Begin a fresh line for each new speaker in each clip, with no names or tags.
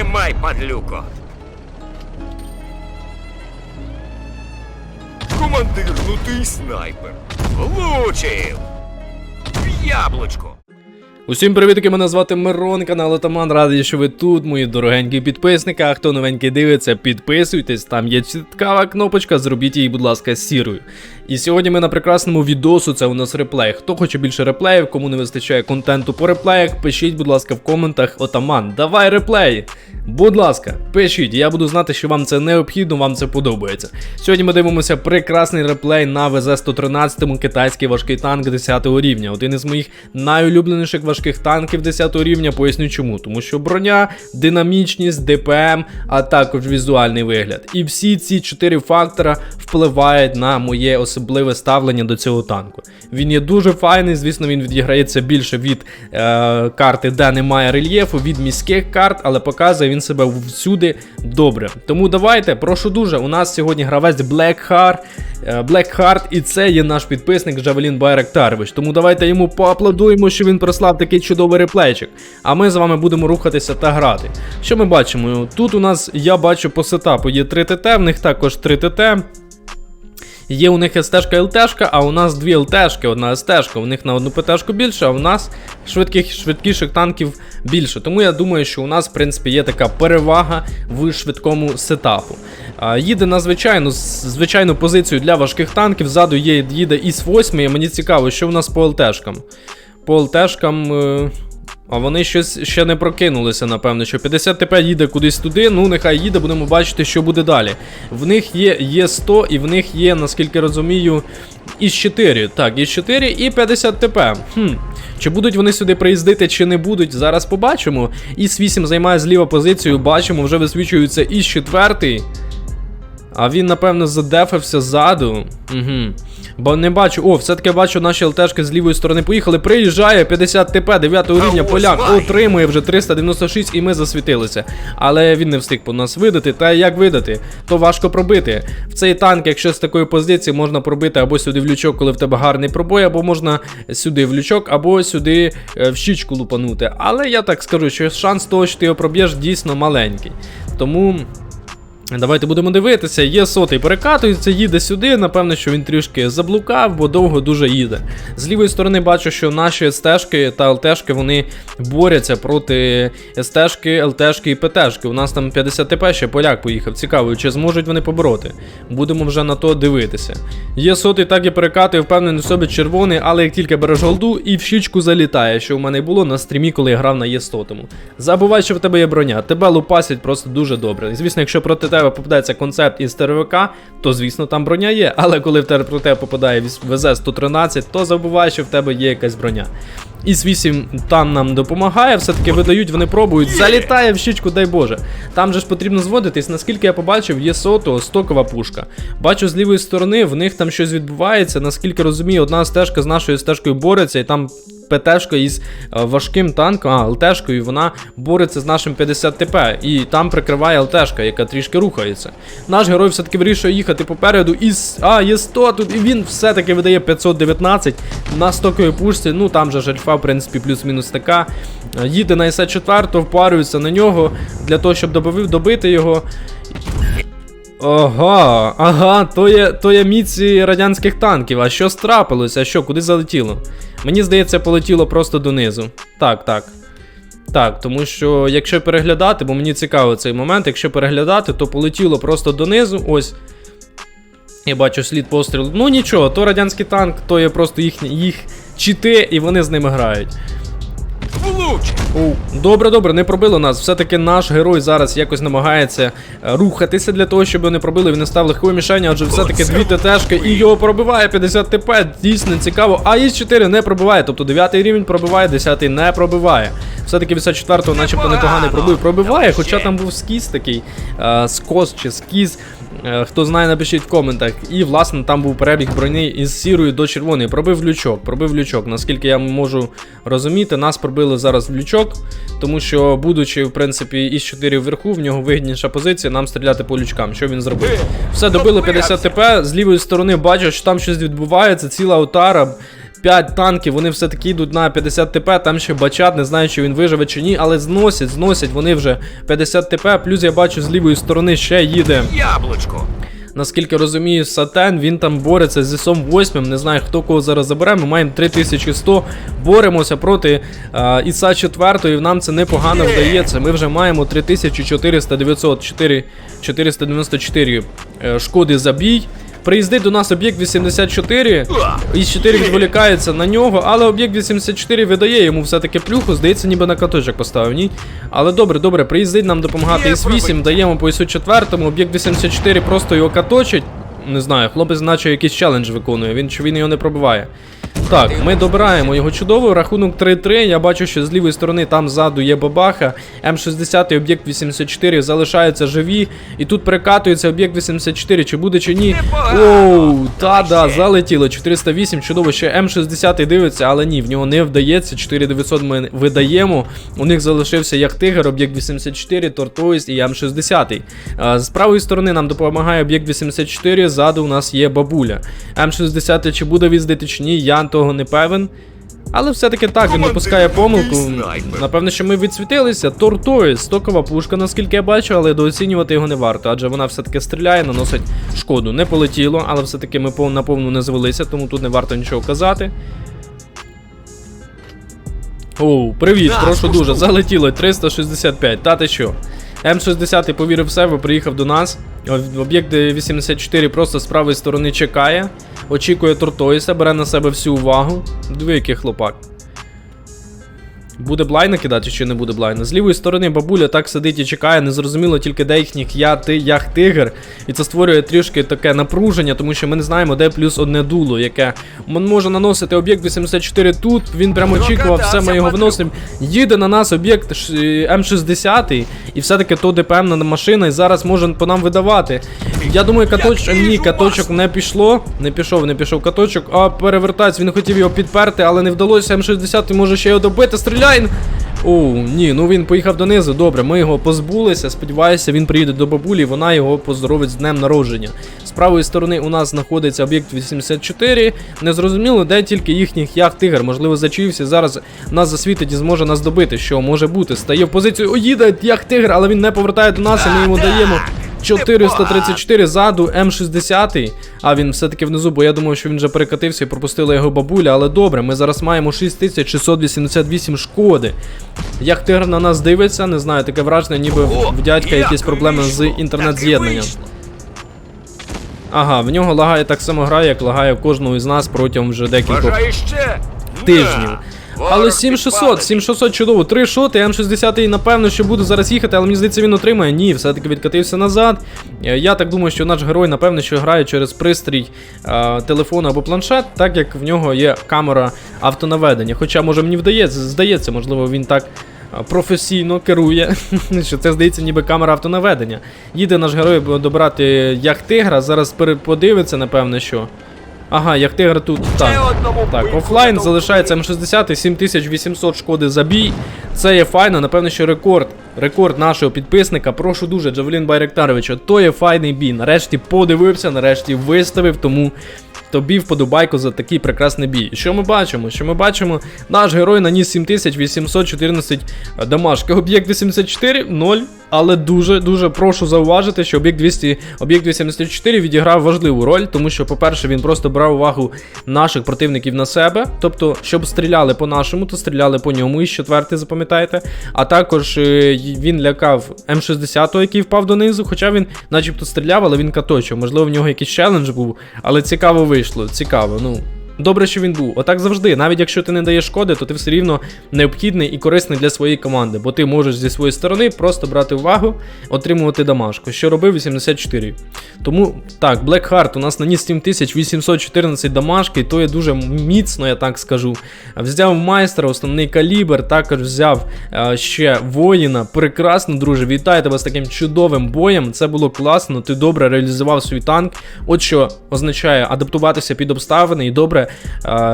Тримай, падлюко. Командир, ну ти й снайпер. Влучив. В Яблучко.
Усім привітки, мене звати Мирон, канал Атаман. Радий, що ви тут, мої дорогенькі підписники. А хто новенький дивиться, підписуйтесь. Там є чіткава кнопочка, зробіть її, будь ласка, сірою. І сьогодні ми на прекрасному відосу. Це у нас реплей. Хто хоче більше реплеїв, кому не вистачає контенту по реплеях, пишіть, будь ласка, в коментах. Отаман, давай реплеї. Будь ласка, пишіть, я буду знати, що вам це необхідно, вам це подобається. Сьогодні ми дивимося прекрасний реплей на ВЗ-113 китайський важкий танк 10 рівня. Один із моїх найулюбленіших важких танків 10 рівня. Поясню чому. Тому що броня, динамічність, ДПМ, а також візуальний вигляд. І всі ці чотири фактора впливають на моє особливе ставлення до цього танку. Він є дуже файний, звісно, він відіграється більше від е, карти, де немає рельєфу, від міських карт, але показує він себе всюди добре. Тому давайте, прошу дуже. У нас сьогодні гравець Blackheart, е, Blackheart, і це є наш підписник Джавелін Байрактарович. Тому давайте йому поаплодуємо, що він прислав такий чудовий реплейчик. А ми з вами будемо рухатися та грати. Що ми бачимо? Тут у нас я бачу по сетапу є 3 ТТ, в них також 3 ТТ. Є у них СТ-шка ЛТшка, а у нас дві ЛТшки, одна СТшка. У них на одну ПТшку більше, а у нас швидких, швидкіших танків більше. Тому я думаю, що у нас, в принципі, є така перевага в швидкому сетапу. Їде на звичайну, звичайну позицію для важких танків. Ззаду є, їде ІС 8, і мені цікаво, що у нас по ЛТшкам. По ЛТшкам. А вони щось ще не прокинулися, напевно, що 50 ТП їде кудись туди, ну нехай їде, будемо бачити, що буде далі. В них є є 100 і в них є, наскільки розумію, із 4. Так, із 4 і 50 ТП. Хм. Чи будуть вони сюди приїздити, чи не будуть, зараз побачимо. Іс 8 займає зліва позицію, бачимо, вже висвічується із 4. А він, напевно, задефався ззаду. Угу. Бо не бачу. О, все-таки бачу, наші ЛТшки з лівої сторони поїхали. Приїжджає 50 ТП 9 рівня поляк. Отримує вже 396 і ми засвітилися. Але він не встиг по нас видати. Та як видати? То важко пробити. В цей танк, якщо з такої позиції, можна пробити або сюди в лючок, коли в тебе гарний пробой, або можна сюди в лючок, або сюди е, в щічку лупанути. Але я так скажу, що шанс того, що ти його проб'єш, дійсно маленький. Тому. Давайте будемо дивитися. Є сотий перекатується, їде сюди. Напевно, що він трішки заблукав, бо довго дуже їде. З лівої сторони бачу, що наші СТшки та ЛТшки вони борються проти СТшки, ЛТшки і ПТшки. У нас там 50 ТП ще поляк поїхав. Цікаво, чи зможуть вони побороти. Будемо вже на то дивитися. Є сотий, так і перекатує, впевнений собі червоний, але як тільки береш голду і в щічку залітає, що в мене було на стрімі, коли я грав на Є100. Забувай, що в тебе є броня. Тебе лупасять просто дуже добре. Звісно, якщо проти тебе попадається концепт із стеровика, то звісно там броня є. Але коли в тебе проти тебе попадає ВЗ-113, то забувай, що в тебе є якась броня. Іс 8 там нам допомагає, все-таки видають, вони пробують. Залітає в щічку, дай Боже. Там же ж потрібно зводитись, наскільки я побачив, є сото, стокова пушка. Бачу з лівої сторони, в них там щось відбувається. Наскільки розумію, одна стежка з нашою стежкою бореться, і там ПТшка із е, важким танком, а ЛТшкою, вона бореться з нашим 50 ТП. І там прикриває ЛТшка, яка трішки рухається. Наш герой все-таки вирішує їхати попереду. Із. А, є 100 тут, і він все-таки видає 519 на стоковій пушці. Ну там же ж альфа, в принципі, плюс-мінус така. Е, Їде на СА4, впарюється на нього для того, щоб добив, добити його. Ага, ага, то є, то є міці радянських танків. А що страпилося? А що, куди залетіло? Мені здається, полетіло просто донизу. Так, так. Так, тому що якщо переглядати, бо мені цікаво цей момент, якщо переглядати, то полетіло просто донизу. Ось. Я бачу слід пострілу. Ну нічого, то радянський танк, то є просто їхні, їх чіти, і вони з ними грають. Оу, Добре, добре, не пробило нас. Все-таки наш герой зараз якось намагається е, рухатися для того, щоб не пробили. Він не став легкої мішені, адже все-таки дві ТТшки і його пробиває 50 ТП. Дійсно цікаво. А із 4 не пробиває. Тобто 9 рівень пробиває, 10 не пробиває. Все-таки 54-го начебто непоганий пробив. Пробиває, хоча там був скіз такий, е, скос чи скіз. Е, Хто знає, напишіть в коментах. І, власне, там був перебіг броні із сірої до червоної. Пробив лючок, пробив лючок. Наскільки я можу розуміти, нас пробили зараз в лючок, тому що, будучи, в принципі, із 4 вверху, в нього вигідніша позиція, нам стріляти по лючкам. Що він зробив? Все, добили 50 ТП. З лівої сторони бачу, що там щось відбувається, ціла отара. 5 танків, вони все-таки йдуть на 50 ТП, там ще бачат, не знаю, чи він виживе чи ні, але зносять, зносять вони вже 50 ТП, плюс я бачу з лівої сторони ще їде.
Яблучко.
Наскільки розумію, Сатен, він там бореться з ІСом 8, не знаю хто кого зараз забере. Ми маємо 3100, боремося проти а, Іса 4, і нам це непогано вдається. Ми вже маємо 3400 900, 4, 494 е, шкоди за бій. Приїздить до нас об'єкт 84, із 4 відволікається на нього, але об'єкт 84 видає йому все-таки плюху, здається, ніби на каточок поставив, ні? Але добре, добре, приїздить нам допомагати
Іс-8,
даємо по ісу 4, об'єкт 84 просто його каточить. Не знаю, хлопець наче якийсь челендж виконує, він чи він його не пробиває. Так, ми добираємо його чудово. Рахунок 3-3. Я бачу, що з лівої сторони там ззаду є бабаха. М60 і об'єкт 84 залишаються живі. І тут перекатується об'єкт 84. Чи буде, чи ні. Оу, та да, залетіло. 408, чудово, ще М60 дивиться, але ні, в нього не вдається. 4900 ми видаємо. У них залишився як тигр, об'єкт 84, Тортоїст і М60. З правої сторони нам допомагає об'єкт 84, ззаду у нас є бабуля. М60 чи буде віздити чи ні, я того не певен. Але все-таки так, він допускає помилку. Напевно, що ми відсвітилися. Тортоїс, стокова пушка, наскільки я бачу, але дооцінювати його не варто, адже вона все-таки стріляє, наносить шкоду. Не полетіло, але все-таки ми пов- наповну не звелися, тому тут не варто нічого казати. Оу, привіт, прошу дуже. Залетіло 365. Та ти що? М60 повірив в себе, приїхав до нас. Об- Об'єкт 84 просто з правої сторони чекає. Очікує Тортоїса, бере на себе всю увагу. Диви, який хлопак. Буде блайна кидати чи не буде блайна? З лівої сторони бабуля так сидить і чекає, незрозуміло тільки де їхніх я, ти, ях, тигр. І це створює трішки таке напруження, тому що ми не знаємо, де плюс одне дуло, яке може наносити об'єкт 84 тут. Він прямо очікував, все ми його виносимо. Їде на нас об'єкт е, М60, і все-таки то ДПМна машина, і зараз може по нам видавати. Я думаю, каточок. Ні, каточок не пішло. Не пішов, не пішов каточок. А перевертається, він хотів його підперти, але не вдалося. М60 може ще його добити. Стріляй! Оу, ні, ну він поїхав донизу. Добре, ми його позбулися. Сподіваюся, він приїде до бабулі, вона його поздоровить з днем народження. З правої сторони у нас знаходиться об'єкт 84. Незрозуміло, де тільки їхній ях тигр. Можливо, зачився. Зараз нас засвітить і зможе нас добити. Що може бути? Стає в позицію. О, їде ях тигр, але він не повертає до нас, і ми йому даємо. 434 ззаду М60, а він все-таки внизу, бо я думав, що він вже перекатився і пропустила його бабуля, але добре, ми зараз маємо 6688 шкоди. Як тигр на нас дивиться, не знаю, таке враження, ніби в дядька якісь проблеми з інтернет-з'єднанням. Ага, в нього лагає так само гра, як лагає кожного із нас протягом вже декількох тижнів. Але 7600, 7600 чудово. Три шоти, М60 напевно, що буде зараз їхати, але мені здається, він отримає. Ні, все-таки відкатився назад. Е, Я так думаю, що наш герой, напевно, що грає через пристрій е, телефону або планшет, так як в нього є камера автонаведення. Хоча, може, мені вдається, здається, можливо, він так. е, Професійно керує, що це здається, ніби камера автонаведення. Їде наш герой добрати як тигра, зараз подивиться, напевно, що. Ага, як тигр тут. Так. Так, офлайн залишається М60, 7800 шкоди за бій. Це є файно, напевно, що рекорд. Рекорд нашого підписника. Прошу дуже, Джавелін Байректаровича. То є файний бій. Нарешті подивився, нарешті виставив, тому тобі вподобайку за такий прекрасний бій. Що ми бачимо? Що ми бачимо? Наш герой наніс 7814 дамажки. Об'єкт 84 0. Але дуже дуже прошу зауважити, що об'єкт 200, об'єкт 84 відіграв важливу роль, тому що, по-перше, він просто брав увагу наших противників на себе. Тобто, щоб стріляли по нашому, то стріляли по ньому із четвертий, запам'ятайте. А також е, він лякав М60, який впав донизу, хоча він, начебто, стріляв, але він каточив. Можливо, в нього якийсь челендж був, але цікаво вийшло. Цікаво. Ну. Добре, що він був. Отак завжди. Навіть якщо ти не даєш шкоди, то ти все рівно необхідний і корисний для своєї команди, бо ти можеш зі своєї сторони просто брати увагу, отримувати дамажку, що робив 84. Тому так, Blackheart у нас наніс 7814 дамажки, і то є дуже міцно, я так скажу. Взяв майстра, основний калібр, також взяв е, ще воїна. Прекрасно, друже. Вітаю тебе з таким чудовим боєм. Це було класно. Ти добре реалізував свій танк. От що означає адаптуватися під обставини і добре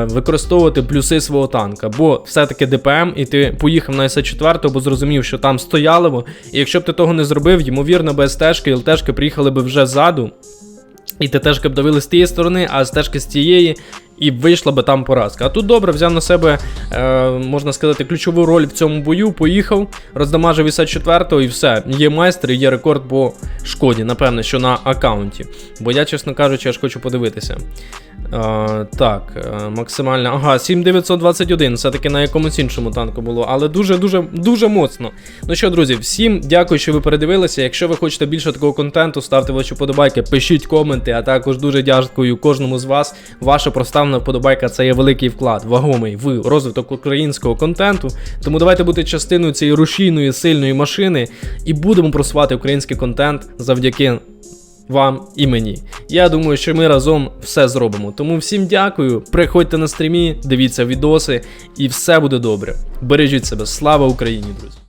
використовувати плюси свого танка. Бо все-таки ДПМ, і ти поїхав на СА4, бо зрозумів, що там стоялово. І якщо б ти того не зробив, ймовірно, без стежки, ЛТшки приїхали б вже ззаду. І ТТшки б давили з тієї сторони, а стежки з тієї. і вийшла би там поразка. А тут добре взяв на себе, е, можна сказати, ключову роль в цьому бою. Поїхав, роздамажив 84-го і все. Є майстер і є рекорд по шкоді, напевне, що на аккаунті. Бо я, чесно кажучи, аж хочу подивитися. Е, так, е, максимальна. Ага, 7921. Все-таки на якомусь іншому танку було, але дуже-дуже дуже моцно. Ну що, друзі, всім дякую, що ви передивилися. Якщо ви хочете більше такого контенту, ставте ваші вподобайки, пишіть коменти, а також дуже дякую кожному з вас. Ваша проставна вподобайка це є великий вклад, вагомий в розвиток українського контенту. Тому давайте бути частиною цієї рушійної сильної машини і будемо просувати український контент завдяки вам і мені. Я думаю, що ми разом все зробимо. Тому всім дякую. Приходьте на стрімі, дивіться відоси, і все буде добре. Бережіть себе. Слава Україні, друзі!